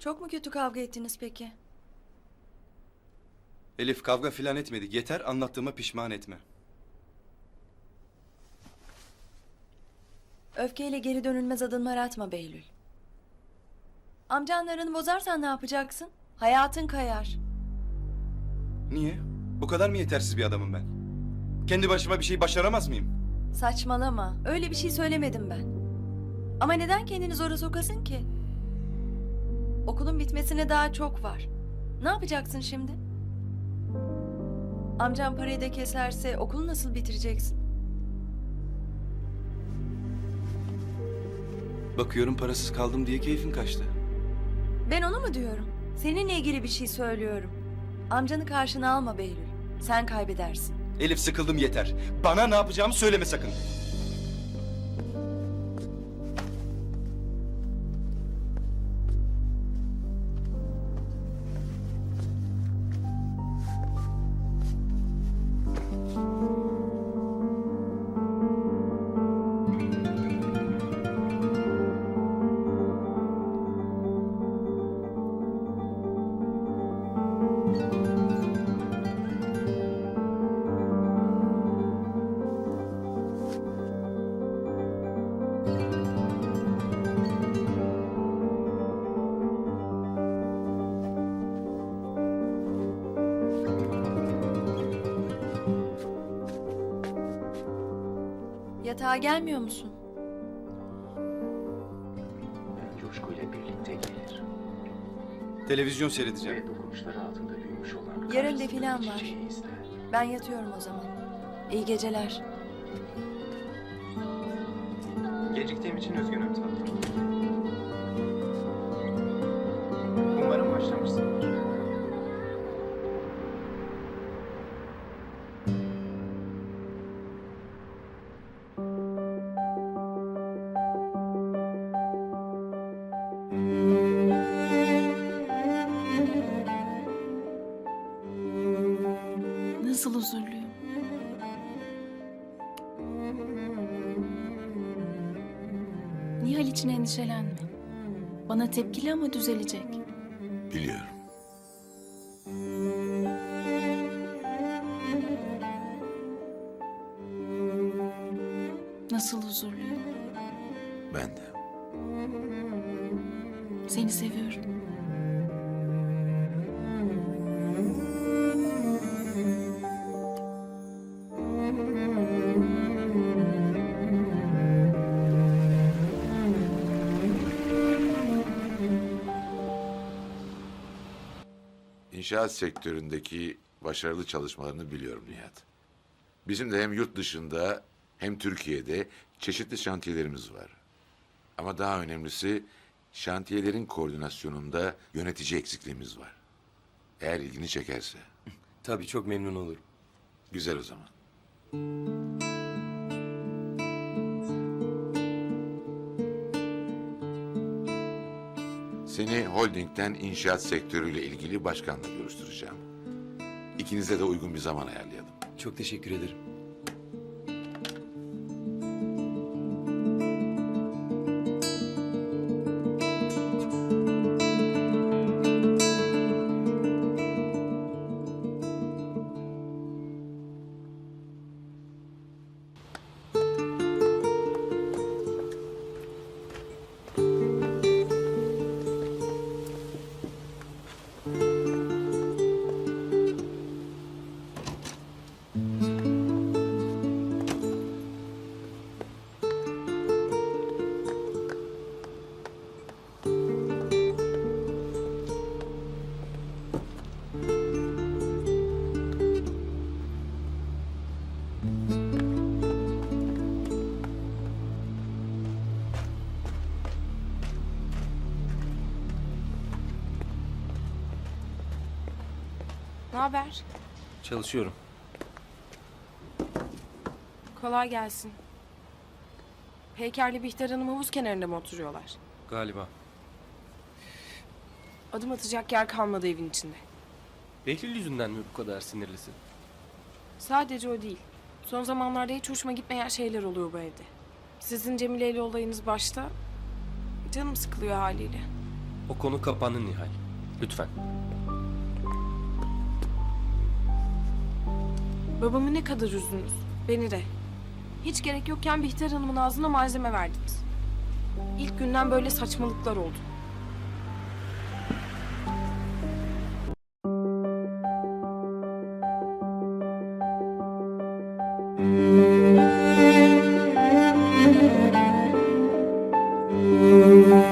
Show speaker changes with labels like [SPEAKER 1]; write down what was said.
[SPEAKER 1] Çok mu kötü kavga ettiniz peki?
[SPEAKER 2] Elif kavga filan etmedik. Yeter anlattığıma pişman etme.
[SPEAKER 1] Öfkeyle geri dönülmez adımlar atma Behlül. Amcanlarını bozarsan ne yapacaksın? Hayatın kayar.
[SPEAKER 2] Niye? Bu kadar mı yetersiz bir adamım ben? Kendi başıma bir şey başaramaz mıyım?
[SPEAKER 1] Saçmalama. Öyle bir şey söylemedim ben. Ama neden kendini zora sokasın ki? Okulun bitmesine daha çok var. Ne yapacaksın şimdi? Amcam parayı da keserse okulu nasıl bitireceksin?
[SPEAKER 2] Bakıyorum parasız kaldım diye keyfin kaçtı.
[SPEAKER 1] Ben onu mu diyorum? Seninle ilgili bir şey söylüyorum. Amcanı karşına alma Behlül. Sen kaybedersin.
[SPEAKER 2] Elif sıkıldım yeter. Bana ne yapacağımı söyleme sakın.
[SPEAKER 1] Yatağa gelmiyor musun?
[SPEAKER 3] coşkuyla birlikte gelir.
[SPEAKER 2] Televizyon seyredeceğim.
[SPEAKER 3] Ve dokunuşları altında büyümüş olan
[SPEAKER 1] Yarın
[SPEAKER 3] karşısındaki
[SPEAKER 1] defilem var.
[SPEAKER 3] çiçeği ister.
[SPEAKER 1] Ben yatıyorum o zaman. İyi geceler.
[SPEAKER 3] Geciktiğim için üzgünüm tatlım.
[SPEAKER 4] Huzurluyum. Nihal için endişelenme. Bana tepkili ama düzelecek.
[SPEAKER 5] Biliyorum.
[SPEAKER 4] Nasıl huzurluyum.
[SPEAKER 5] Ben de.
[SPEAKER 4] Seni seviyorum.
[SPEAKER 5] İnşaat sektöründeki başarılı çalışmalarını biliyorum Nihat. Bizim de hem yurt dışında hem Türkiye'de çeşitli şantiyelerimiz var. Ama daha önemlisi şantiyelerin koordinasyonunda yönetici eksikliğimiz var. Eğer ilgini çekerse.
[SPEAKER 6] Tabii çok memnun olurum.
[SPEAKER 5] Güzel o zaman. Seni holdingden inşaat sektörüyle ilgili başkanla görüştüreceğim. İkinize de uygun bir zaman ayarlayalım.
[SPEAKER 6] Çok teşekkür ederim.
[SPEAKER 7] Ne haber?
[SPEAKER 6] Çalışıyorum.
[SPEAKER 7] Kolay gelsin. Heykerli Bihter Hanım havuz kenarında mı oturuyorlar?
[SPEAKER 6] Galiba.
[SPEAKER 7] Adım atacak yer kalmadı evin içinde.
[SPEAKER 6] Behlül yüzünden mi bu kadar sinirlisin?
[SPEAKER 7] Sadece o değil. Son zamanlarda hiç hoşuma gitmeyen şeyler oluyor bu evde. Sizin Cemile ile olayınız başta. Canım sıkılıyor haliyle.
[SPEAKER 6] O konu kapandı Nihal. Lütfen.
[SPEAKER 7] Babamı ne kadar üzdünüz. Beni de. Hiç gerek yokken Bihter Hanım'ın ağzına malzeme verdiniz. İlk günden böyle saçmalıklar oldu.
[SPEAKER 8] Müzik